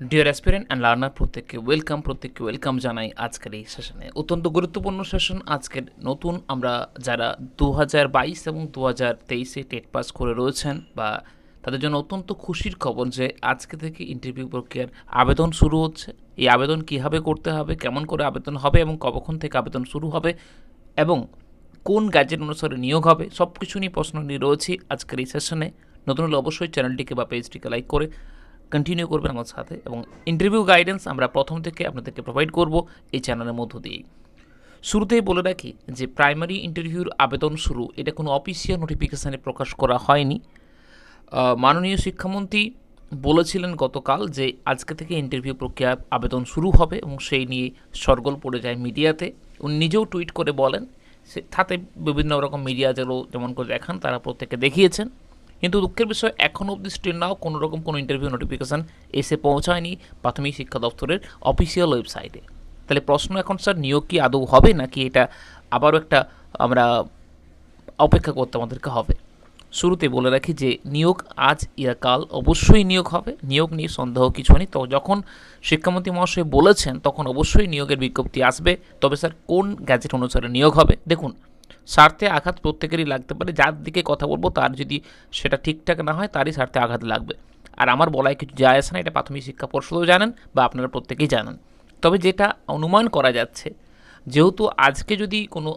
Deer aspirant and learner প্রত্যেককে welcome প্রত্যেককে welcome জানাই আজকের এই সেশনে অত্যন্ত গুরুত্বপূর্ণ সেশন আজকের নতুন, আমরা যারা দু হাজার বাইশ এবং দু হাজার তেইশে টেট পাস করে রয়েছেন বা তাদের জন্য অত্যন্ত খুশির খবর যে আজকে থেকে ইন্টারভিউ প্রক্রিয়ার আবেদন শুরু হচ্ছে। এই আবেদন কীভাবে করতে হবে, কেমন করে আবেদন হবে এবং কখন থেকে আবেদন শুরু হবে এবং কোন গ্যাজেট অনুসারে নিয়োগ হবে সব কিছু নিয়ে প্রশ্ন নিয়ে রয়েছি আজকের এই সেশনে নতুন হলে অবশ্যই চ্যানেলটিকে বা পেজটিকে লাইক করে কন্টিনিউ করবেন আমার সাথে এবং ইন্টারভিউ গাইডেন্স আমরা প্রথম থেকে আপনাদেরকে প্রোভাইড করব এই চ্যানেলের মধ্য দিয়েই। শুরুতেই বলে রাখি যে প্রাইমারি ইন্টারভিউর আবেদন শুরু, এটা কোনো অফিসিয়াল নোটিফিকেশানে প্রকাশ করা হয়নি। মাননীয় শিক্ষামন্ত্রী বলেছিলেন গতকাল যে আজকে থেকে ইন্টারভিউ প্রক্রিয়া আবেদন শুরু হবে এবং সেই নিয়ে সরগোল পড়ে যায় মিডিয়াতে। উনি নিজেও টুইট করে বলেন, সে তাতে বিভিন্ন রকম মিডিয়া যেগুলো যেমন করে দেখান, তারা প্রত্যেকে দেখিয়েছেন। কিন্তু দুঃখের বিষয় এখনও অবধি স্টিল নাও কোনো রকম কোনো ইন্টারভিউ নোটিফিকেশান এসে পৌঁছায়নি প্রাথমিক শিক্ষা দপ্তরের অফিসিয়াল ওয়েবসাইটে তাহলে প্রশ্ন এখন, স্যার, নিয়োগ কি আদৌ হবে নাকি এটা আবারও একটা আমরা অপেক্ষা করতে আমাদেরকে হবে? শুরুতে বলে রাখি যে, নিয়োগ আজ ইয়া কাল অবশ্যই নিয়োগ হবে। নিয়োগ নিয়ে সন্দেহ কিছু নেই। তো যখন শিক্ষামন্ত্রী মহাশয় বলেছেন, তখন অবশ্যই নিয়োগের বিজ্ঞপ্তি আসবে। তবে স্যার, কোন গ্যাজেট অনুসারে নিয়োগ হবে? দেখুন স্বার্থে আঘাত প্রত্যেকেরই লাগতে পারে। যার দিকে কথা বলব, তার যদি সেটা ঠিকঠাক না হয়, তারই স্বার্থে আঘাত লাগবে। আর আমার বলায় কিছু যায় আসে না, এটা প্রাথমিক শিক্ষা পর্ষদও জানেন বা আপনারা প্রত্যেকেই জানেন। তবে যেটা অনুমান করা যাচ্ছে, যেহেতু আজকে যদি কোনো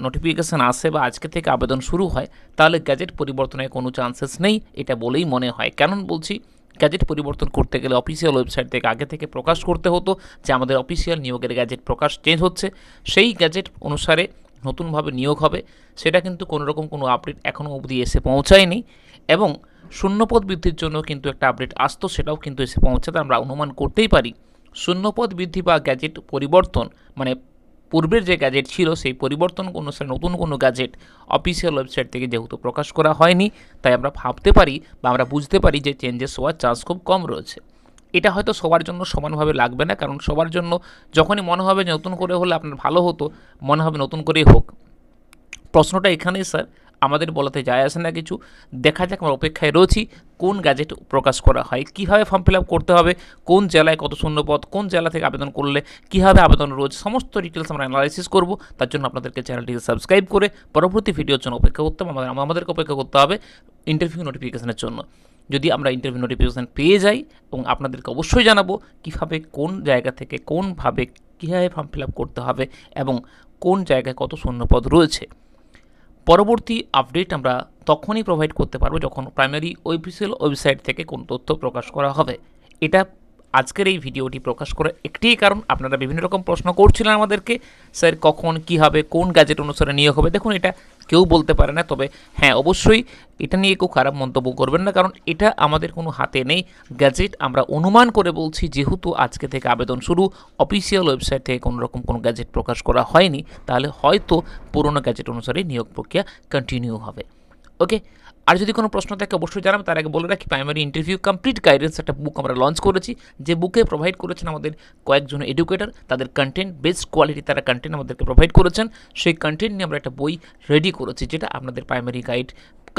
নোটিফিকেশান আসে বা আজকে থেকে আবেদন শুরু হয়, তাহলে গ্যাজেট পরিবর্তনের কোনো চান্সেস নেই, এটা বলেই মনে হয়। কেন বলছি গ্যাজেট পরিবর্তন করতে গেলে অফিসিয়াল ওয়েবসাইট থেকে আগে থেকে প্রকাশ করতে হতো, যে আমাদের অফিসিয়াল নিয়োগের গ্যাজেট প্রকাশ চেঞ্জ হচ্ছে। সেই গ্যাজেট অনুসারে নতুনভাবে নিয়োগ হবে, সেটা কিন্তু কোনো রকম কোনো আপডেট এখনও অবধি এসে পৌঁছায়নি এবং শূন্যপদ বৃদ্ধির জন্য কিন্তু একটা আপডেট আসতো, সেটাও কিন্তু এসে পৌঁছাতে আমরা অনুমান করতেই পারি। শূন্যপদ বৃদ্ধি বা গ্যাজেট পরিবর্তন মানে পূর্বের যে গ্যাজেট ছিল, সেই পরিবর্তন অনুসারে নতুন কোনো গ্যাজেট অফিসিয়াল ওয়েবসাইট থেকে যেহেতু প্রকাশ করা হয়নি, তাই আমরা ভাবতে পারি বা আমরা বুঝতে পারি যে চেঞ্জেস হওয়ার চান্স খুব কম রয়েছে। এটা হয়তো সবার জন্য সমানভাবে লাগবে না, কারণ সবার জন্য যখনই মনে হবে যে নতুন করে হলে আপনার ভালো হতো, মনে হবে নতুন করেই হোক। প্রশ্নটা এখানেই স্যার আমাদের বলাতে যায় আসে না কিছু। দেখা যাক আমরা অপেক্ষায় রয়েছি, কোন গ্যাজেট প্রকাশ করা হয়, কীভাবে ফর্ম ফিল আপ করতে হবে, কোন জেলায় কত শূন্যপদ, কোন জেলা থেকে আবেদন করলে কীভাবে আবেদন রয়েছে সমস্ত ডিটেলস আমরা অ্যানালাইসিস করব। তার জন্য আপনাদেরকে চ্যানেলটিকে সাবস্ক্রাইব করে, পরবর্তী ভিডিওর জন্য অপেক্ষা করতে হবে, আমাদের আমাদেরকে অপেক্ষা করতে হবে ইন্টারভিউ নোটিফিকেশনের জন্য। যদি আমরা ইন্টারভিউ নোটিফিকেশান পেয়ে যাই এবং আপনাদেরকে অবশ্যই জানাব কীভাবে কোন জায়গা থেকে কোনভাবে কীভাবে ফর্ম ফিল আপ করতে হবে এবং কোন জায়গায় কত শূন্যপদ রয়েছে। পরবর্তী আপডেট আমরা তখনই প্রোভাইড করতে পারব যখন প্রাইমারি অফিসিয়াল ওয়েবসাইট থেকে কোন তথ্য প্রকাশ করা হবে। এটা আজকের এই ভিডিওটি প্রকাশ করার একটিই কারণ, আপনারা বিভিন্ন রকম প্রশ্ন করছিলেন আমাদেরকে, স্যার কখন কী হবে, কোন গ্যাজেট অনুসারে নিয়োগ হবে, দেখুন এটা কেউ বলতে পারে না, তবে হ্যাঁ অবশ্যই এটা নিয়ে কেউ খারাপ মন্তব্য করবেন না, কারণ এটা আমাদের কোনো হাতে নেই। গ্যাজেট আমরা অনুমান করে বলছি, যেহেতু আজকে থেকে আবেদন শুরু অফিসিয়াল ওয়েবসাইট থেকে কোনো রকম কোনো গ্যাজেট প্রকাশ করা হয়নি, তাহলে হয়তো পুরনো গ্যাজেট অনুসারে নিয়োগ প্রক্রিয়া কন্টিনিউ হবে। ওকে আর যদি কোনো প্রশ্ন থাকে, অবশ্যই জানাব। তার আগে বলে রাখি প্রাইমারি ইন্টারভিউ কমপ্লিট গাইডেন্স একটা বুক আমরা লঞ্চ করেছি। যে বুকে প্রোভাইড করেছেন আমাদের কয়েকজন এডুকেটর তাদের কন্টেন্ট বেস্ট কোয়ালিটি তারা কন্টেন্ট আমাদেরকে প্রোভাইড করেছেন। সেই কন্টেন্ট নিয়ে আমরা একটা বই রেডি করেছি, যেটা আপনাদের প্রাইমারি গাইড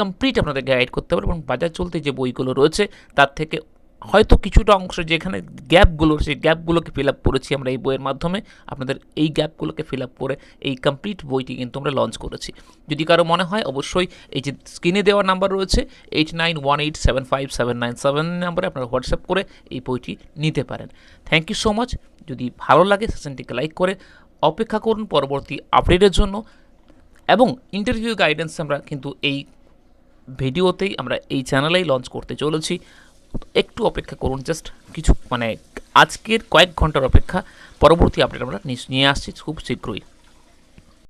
কমপ্লিট আপনাদের গাইড করতে পারবে। এবং বাজার চলতে যে বইগুলো রয়েছে, তার থেকে হয়তো কিছুটা অংশ যেখানে গ্যাপগুলো, সেই গ্যাপগুলোকে ফিল আপ করেছি আমরা এই বইয়ের মাধ্যমে। আপনাদের এই গ্যাপগুলোকে ফিল আপ করে এই কমপ্লিট বইটি কিন্তু আমরা লঞ্চ করেছি। যদি কারও মনে হয়, অবশ্যই এই যে স্ক্রিনে দেওয়া নাম্বার রয়েছে eight nine one eight seven five seven nine seven নাম্বারে আপনারা হোয়াটসঅ্যাপ করে এই বইটি নিতে পারেন। থ্যাংক ইউ সো মাচ যদি ভালো লাগে সেশনটিকে লাইক করে, অপেক্ষা করুন পরবর্তী আপডেটের জন্য। এবং ইন্টারভিউ গাইডেন্স আমরা কিন্তু এই ভিডিওতেই আমরা এই চ্যানেলেই লঞ্চ করতে চলেছি। একটু অপেক্ষা করুন জাস্ট কিছু মানে আজকের কয়েক ঘণ্টার অপেক্ষা, পরবর্তী আপডেট আমরা নিয়ে আসছি খুব শীঘ্রই।